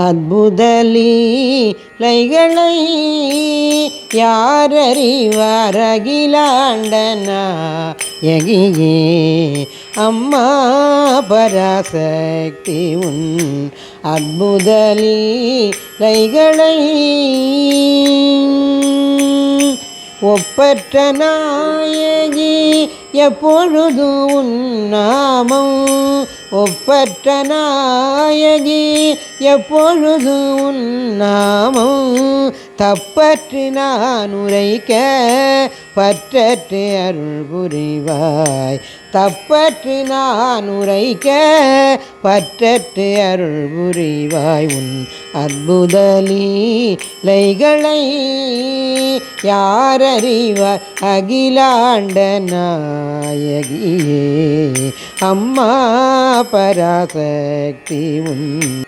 அற்புதலீலைகளை யாரறிவாரகிலாண்டனா? எகியே அம்மா பராசக்தி உன் அற்புதலீலைகளை ஒப்பற்ற நாயகி எப்பொழுது உன்னாமம் ஒப்பற்ற நாயகி எப்பொழுது உன்னாமம் தப்பற்று நான் உரைக்க பற்றற்று அருள் புரிவாய். தப்பற்று நான் உரைக்க பற்றற்று அருள் புரிவாய். உன் அற்புதலீலைகளை யாரறிவார் அகிலாண்ட நாயகியே? அம்மா பராசக்தி உன்